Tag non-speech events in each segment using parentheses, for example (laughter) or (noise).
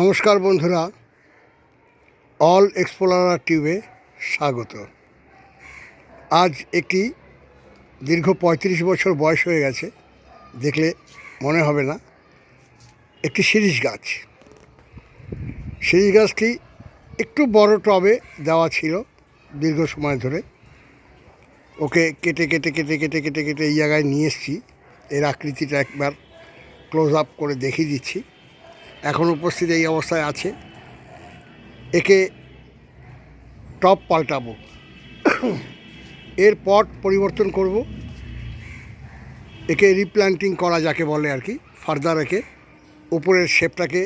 নমস্কার বন্ধুরা, all explorer টিউবে স্বাগত। আজ একটি দীর্ঘ পঁয়ত্রিশ বছর বয়স হয়ে গেছে, দেখলে মনে হবে না, একটি শিরিষ গাছ। শিরিষ গাছটি একটু বড় টবে দেওয়া ছিল দীর্ঘ সময় ধরে। ওকে কেটে কেটে কেটে কেটে কেটে কেটে এই জায়গায় নিয়ে এসেছি। এর আকৃতিটা একবার ক্লোজ আপ করে দেখিয়ে দিচ্ছি। এখন উপস্থিত এই অবস্থায় আছে। একে টপ পাল্টাবো। এর পট পরিবর্তন করব। একে রিপ্ল্যান্টিং করা যাকে বলে আর কি ফার্দার একে, উপরের শেপটাকে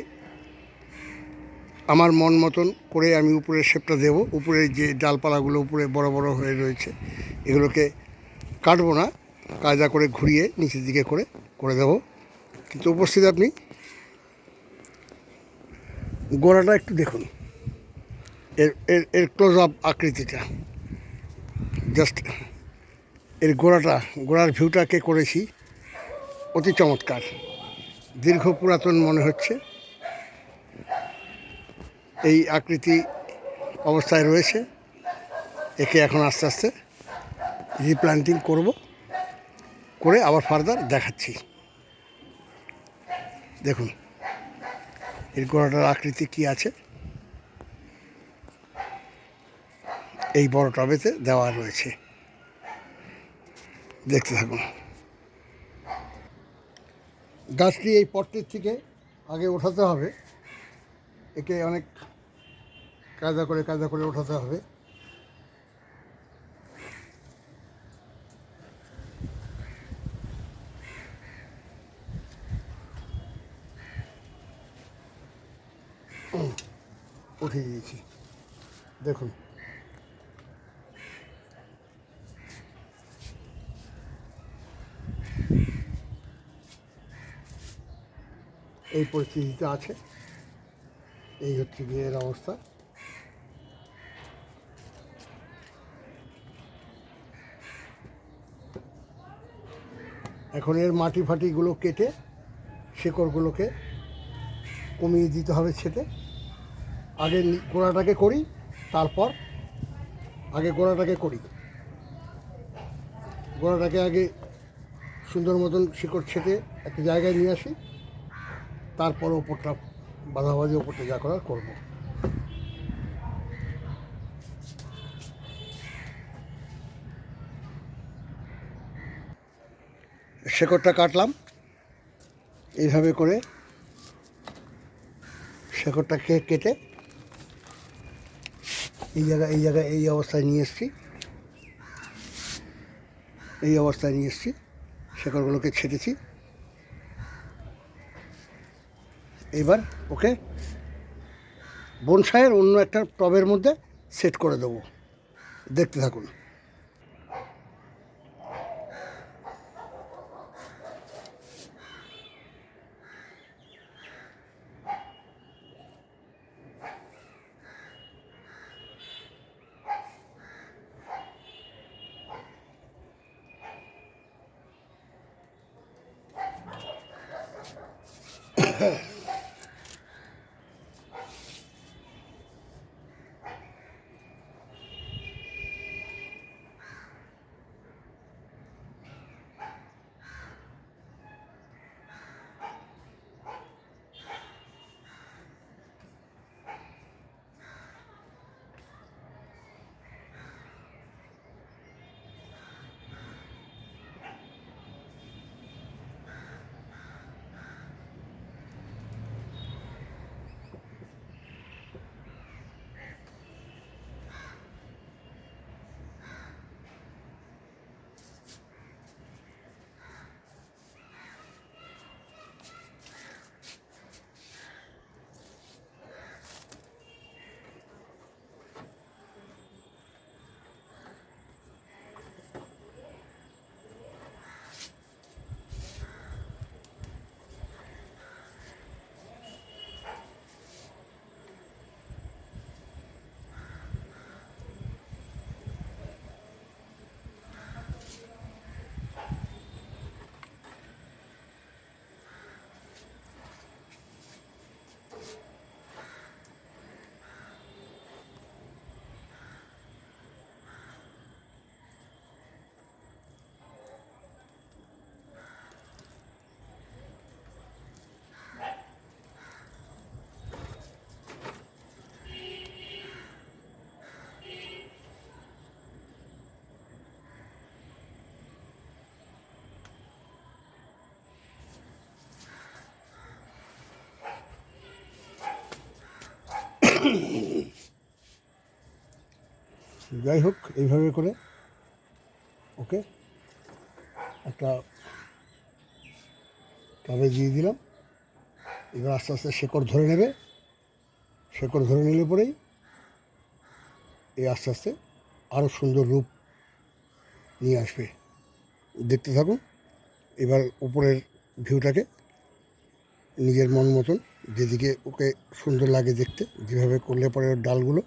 আমার মন মতন করে আমি উপরের শেপটা দেব। উপরের যে ডালপালাগুলো উপরে বড় বড় হয়ে রয়েছে, এগুলোকে কাটবো না, কায়দা করে ঘুরিয়ে নিচের দিকে করে করে দেব। কিন্তু উপস্থিত আপনি গোড়াটা একটু দেখুন। এর এর এর ক্লোজ আপ আকৃতিটা। জাস্ট এর গোড়াটা, গোড়ার ভিউটাকে করেছি। অতি চমৎকার। দীর্ঘ পুরাতন মনে হচ্ছে। এই আকৃতি অবস্থায় রয়েছে। একে এখন আস্তে আস্তে রিপ্লান্টিং করব। করে আবার ফার্দার দেখাচ্ছি। দেখুন। এর গোড়াটার আকৃতি কি আছে? এই বড় টবেতে দেওয়া রয়েছে। দেখতে থাকুন। গাছটি এই পটটির থেকে আগে ওঠাতে হবে। একে অনেক কায়দা করে কায়দা করে ওঠাতে হবে। এই পরিস্থিতিতে আছে। এই হচ্ছে বিয়ের অবস্থা। এখন এর মাটি ফাটিগুলো কেটে শেকড়গুলোকে কমিয়ে দিতে হবে ছেটে। আগে গোড়াটাকে করি, তারপর আগে গোড়াটাকে করি। গোড়াটাকে আগে সুন্দর মতন শিকড় ছেটে একটা জায়গায় নিয়ে আসি। তারপর ওপরটা বাঁধাবাঁধি ওপরটা যা করার করব। শেকড়টা কাটলাম। এইভাবে করে শেকড়টাকে কেটে এই জায়গায় এই জায়গায় এই অবস্থায় নিয়ে এসেছি। এই অবস্থায় নিয়ে এসেছি। শেকড়গুলোকে ছেটেছি। এবার ওকে বনসাইয়ের অন্য একটা টবের মধ্যে সেট করে দেবো। দেখতে থাকুন। Yeah. (coughs) হ্যাঁ। (coughs) যাই হোক, এইভাবে করে, ওকে, একটা টবে দিয়ে দিলাম। এবার আস্তে আস্তে শেকড় ধরে নেবে। শেকড় ধরে নিলে পরেই এই আস্তে আস্তে আরও সুন্দর রূপ নিয়ে আসবে। দেখতে থাকুন, এবার উপরের ভিউটাকে নিজের মন মতন যেদিকে ওকে সুন্দর লাগে দেখতে, যেভাবে করলে পরে ওর ডালগুলো,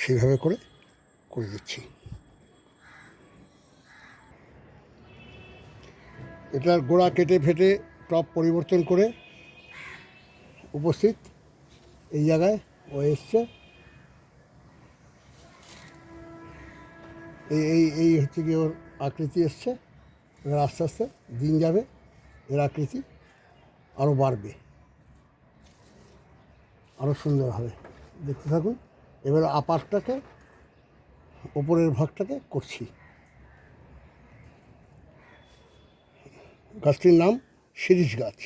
সেইভাবে করে করে দিচ্ছি। এটার গোড়া কেটে ফেটে টপ পরিবর্তন করে উপস্থিত। এই জায়গায় ও এসছে। এই এই এই হচ্ছে কি ওর আকৃতি এসছে। এবার আস্তে আস্তে দিন যাবে, এর আকৃতি আরও বাড়বে। আরও সুন্দর হবে। দেখতে থাকুন। এবার আপারটাকে ওপরের ভাগটাকে করছি। গাছটির নাম শিরিষ গাছ।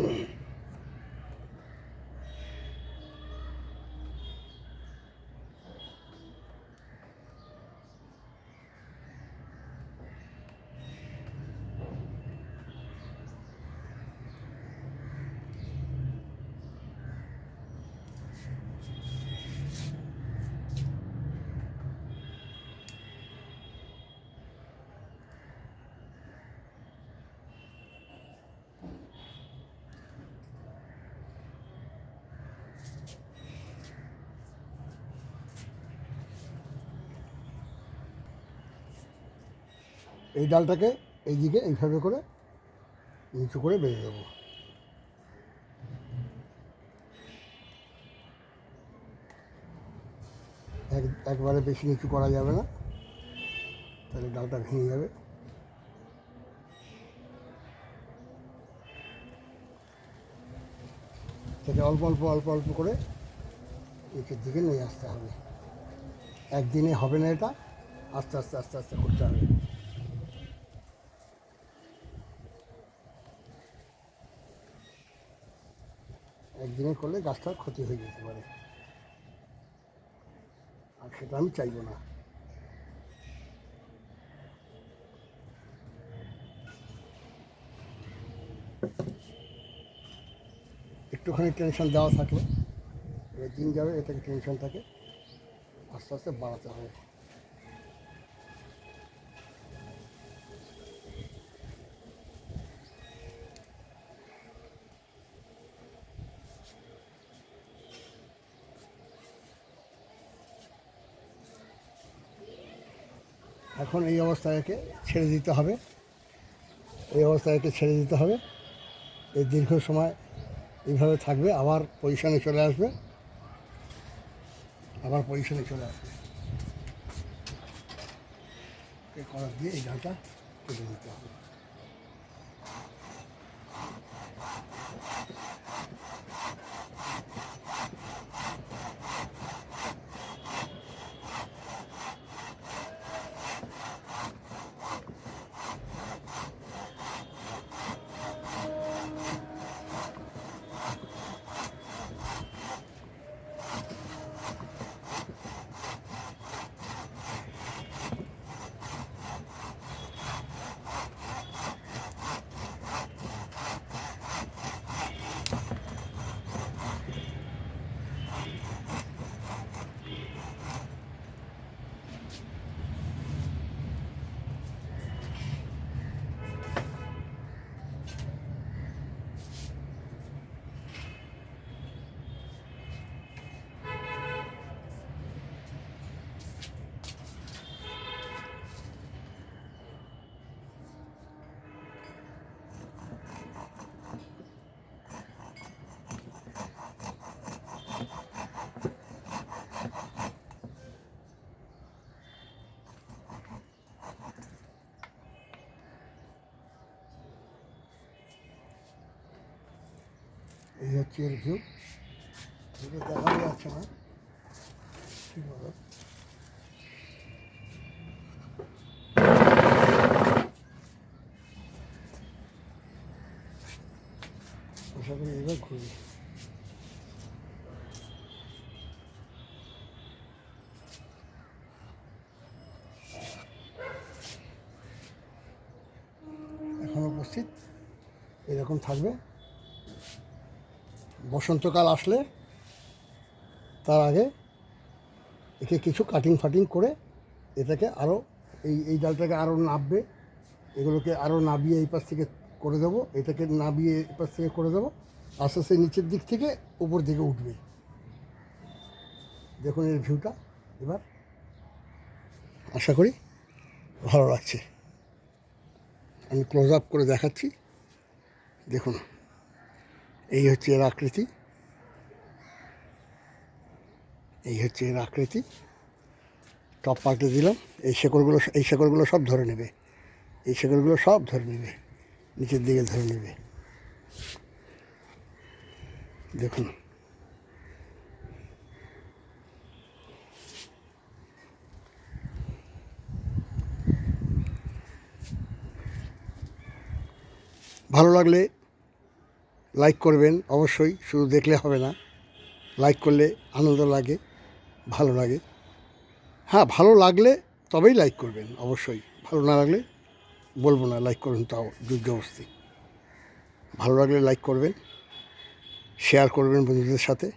doing? এই ডালটাকে এইদিকে এইভাবে করে নিচু করে বেঁধে দেবো। এক, একবারে বেশি নিচু করা যাবে না। তাহলে ডালটা ভেঙে যাবে। সেটা অল্প অল্প অল্প অল্প করে নিচের দিকে নিয়ে আসতে হবে। একদিনে হবে না এটা, আস্তে আস্তে আস্তে আস্তে করতে হবে। একদিনে করলে গাছটার ক্ষতি হয়ে যেতে পারে। আর সেটা আমি চাইব না। একটুখানি টেনশন দেওয়া এবার দিন যাবে এ থেকে টেনশন থাকে আস্তে আস্তে বাড়াতে হবে। এখন এই অবস্থায় একে ছেড়ে দিতে হবে। এই অবস্থায় একে ছেড়ে দিতে হবে। এই দীর্ঘ সময় এইভাবে থাকবে, আবার পজিশনে চলে আসবে। আবার পজিশনে চলে আসবে। করার দিয়ে এই গানটা কেটে দিতে হবে। এই হচ্ছে এর ভিউ এটা দেখা যাচ্ছে না। আশা করি এবার ঘুরবে এখন উপস্থিত। এরকম থাকবে। বসন্তকাল আসলে, তার আগে একে কিছু কাটিং ফাটিং করে এটাকে আরও এই এই ডালটাকে আরও নাববে, এগুলোকে আরও নাবিয়ে এই পাশ থেকে করে দেবো, এটাকে নাবিয়ে এই পাশ থেকে করে দেবো, আস্তে আস্তে নিচের দিক থেকে উপর দিকে উঠবে। দেখুন এর ভিউটা এবার। আশা করি ভালো লাগছে। আমি ক্লোজ আপ করে দেখাচ্ছি। দেখুন। এই হচ্ছে এর আকৃতি। এই হচ্ছে এর আকৃতি। টপ পাল্টে দিলাম। এই শেকড়গুলো এই শেকড়গুলো সব ধরে নেবে। এই শেকড়গুলো সব ধরে নেবে। নিচের দিকে ধরে নেবে। দেখুন। ভালো লাগলে লাইক করবেন, অবশ্যই। শুধু দেখলে হবে না। লাইক করলে আনন্দ লাগে, ভালো লাগে। হ্যাঁ ভালো লাগলে তবেই লাইক করবেন, অবশ্যই। ভালো না লাগলে বলব না লাইক করুন তাও যুদ্ধ জবরদস্তি ভালো লাগলে লাইক করবেন শেয়ার করবেন বন্ধুদের সাথে।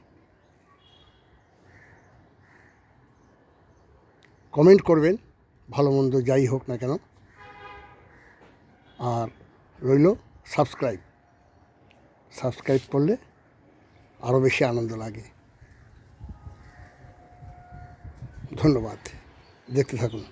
কমেন্ট করবেন, ভালো মন্দ যাই হোক না কেন। আর রইল সাবস্ক্রাইব সাবস্ক্রাইব করলে আরও বেশি আনন্দ লাগে। ধন্যবাদ। দেখতে থাকুন।